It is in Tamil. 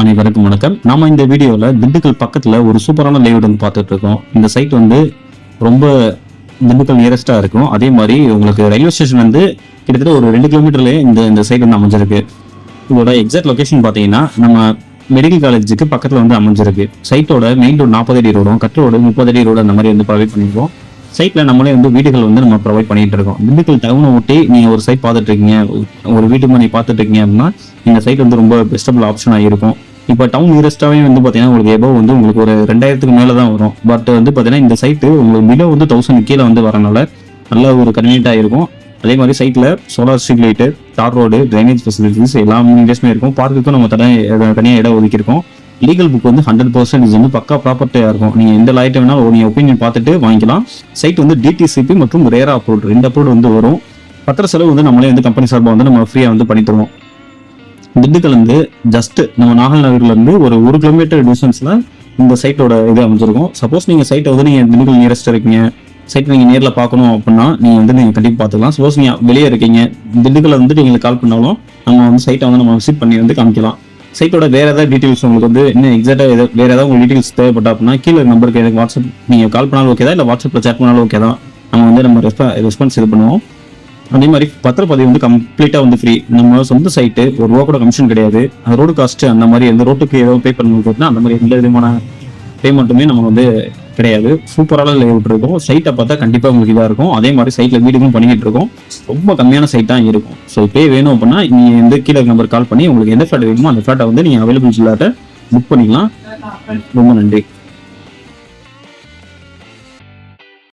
அனைவருக்கும் வணக்கம். நாம இந்த வீடியோல திண்டுக்கல் பக்கத்துல ஒரு சூப்பரான லேஅவுட் வந்து பார்த்துட்டு இருக்கோம் இந்த சைட் வந்து ரொம்ப திண்டுக்கல் நியரஸ்டா இருக்கும். அதே மாதிரி உங்களுக்கு ரயில்வே ஸ்டேஷன் வந்து கிட்டத்தட்ட ஒரு ரெண்டு கிலோமீட்டர்லயே இந்த இந்த சைட் வந்து அமைஞ்சிருக்கு. இதோட எக்ஸாக்ட் லொகேஷன் பார்த்தீங்கன்னா நம்ம மெடிக்கல் காலேஜுக்கு பக்கத்துல வந்து அமைஞ்சிருக்கு. சைட்டோட மெயின் ரோடு நாற்பது அடி ரோடும் கட் ரோடு முப்பது அடி ரோடு அந்த மாதிரி வந்து ப்ரொவைட் பண்ணிருக்கோம். சைட்டில் நம்மளே வந்து வீடுகள் வந்து நம்ம ப்ரொவைட் பண்ணிட்டு இருக்கோம். திண்டுக்கல் டவுனை ஒட்டி நீங்கள் ஒரு சைட் பார்த்துட்டு இருக்கீங்க ஒரு வீட்டு மாதிரி பார்த்துட்டு இருக்கீங்க அப்படின்னா இந்த சைட் வந்து ரொம்ப பெஸ்டபிள் ஆப்ஷனாக இருக்கும் இப்போ டவுன் நியரஸ்டாவே வந்து பார்த்தீங்கன்னா உங்களுக்கு எபோவ் வந்து உங்களுக்கு ஒரு ரெண்டாயிரத்துக்கு மேலே தான் வரும். பட் வந்து பார்த்தீங்கன்னா இந்த சைட்டு உங்களுக்கு மிலோ வந்து தௌசண்ட் கீழே வந்து வரனால நல்ல ஒரு கன்வீனியண்ட்டாக இருக்கும். அதே மாதிரி சைட்டில் solar street light tar road drainage facilities எல்லா இன்வெஸ்ட்மே இருக்கும். பார்க்குக்கும் நம்ம தனியாக தனியாக இடம் ஒதுக்கியிருக்கோம். லீகல் புக் வந்து ஹண்ட்ரட் பர்சன்டேஜ் வந்து பக்கா ப்ராப்பர்ட்டியாக இருக்கும். நீங்கள் எந்த லைட்டை வேணாலும் நீங்கள் ஒப்பீனியன் பார்த்துட்டு வாங்கிக்கலாம். சைட் வந்து டிடிசிபி மற்றும் ரேரா அப்ரூவ் ரெண்டு அப்ரூவ் வந்து வரும். பத்திர செலவு வந்து நம்மளே வந்து கம்பெனி சார்பாக வந்து நம்ம ஃப்ரீயாக வந்து பண்ணி தருவோம். திண்டுக்கல் வந்து ஜஸ்ட் நம்ம நாகல் நகர்ல இருந்து ஒரு ஒரு கிலோமீட்டர் டிஸ்டன்ஸில் இந்த சைட்டோட இது அமைஞ்சிருக்கும். சப்போஸ் நீங்கள் சைட்டை வந்து நீங்கள் திண்டுக்கல் நியரஸ்ட் இருக்கீங்க. சைட் நீங்கள் நேரில் பார்க்கணும் அப்படின்னா நீங்கள் வந்து நீங்கள் கண்டிப்பாக பார்த்துக்கலாம். சப்போஸ் நீங்கள் வெளியே இருக்கீங்க. திண்டுக்கல்ல வந்து நீங்கள் கால் பண்ணாலும் நம்ம வந்து சைட்டை வந்து நம்ம விசிட் பண்ணி வந்து காமிக்கலாம். சைட்டோட வேற ஏதாவது டீட்டெயில்ஸ் உங்களுக்கு வந்து இன்னும் எக்ஸாக்டா வேற ஏதாவது உங்களுக்கு டீட்டெயில்ஸ் தேவைப்பட்டா அப்படின்னா கீழே நம்பருக்கு எனக்கு வாட்ஸ்அப் நீங்கள் கால் பண்ணாலும் ஓகே தான் இல்லை வாட்ஸ்அப்பில் சேட் பண்ணாலும் ஓகே தான். நம்ம வந்து நம்ம ரெஸ்பான்ஸ் இது பண்ணுவோம். அதே மாதிரி பத்திரப்பதிவு வந்து கம்ப்ளீட்டாக வந்து ஃப்ரீ நம்ம சொந்த சைட்டு ஒரு ரூபா கூட கமிஷன் கிடையாது. அது ரோடு காஸ்ட்டு அந்த மாதிரி எந்த ரோட்டுக்கு ஏதோ பே பண்ணணும் அந்த மாதிரி எந்த விதமான பேமெண்ட்டுமே நம்ம வந்து கிடையாது. சூப்பரான லேஅவுட் இருக்கும். சைட்டை பார்த்தா கண்டிப்பா உங்களுக்கு இதா இருக்கும். அதே மாதிரி சைட்ல வீடுகளும் பண்ணிக்கிட்டு இருக்கோம். ரொம்ப கம்மியான சைட் தான் இருக்கும். ஸோ இப்போயே வேணும் அப்படின்னா நீங்க எந்த கீழே நம்பர் கால் பண்ணி உங்களுக்கு எந்த ஃபிளாட் வேணுமோ அந்த ஃபிளாட்டை வந்து நீங்க அவைலபிள் ஃபிளாட்டை புக் பண்ணிக்கலாம். ரொம்ப நன்றி.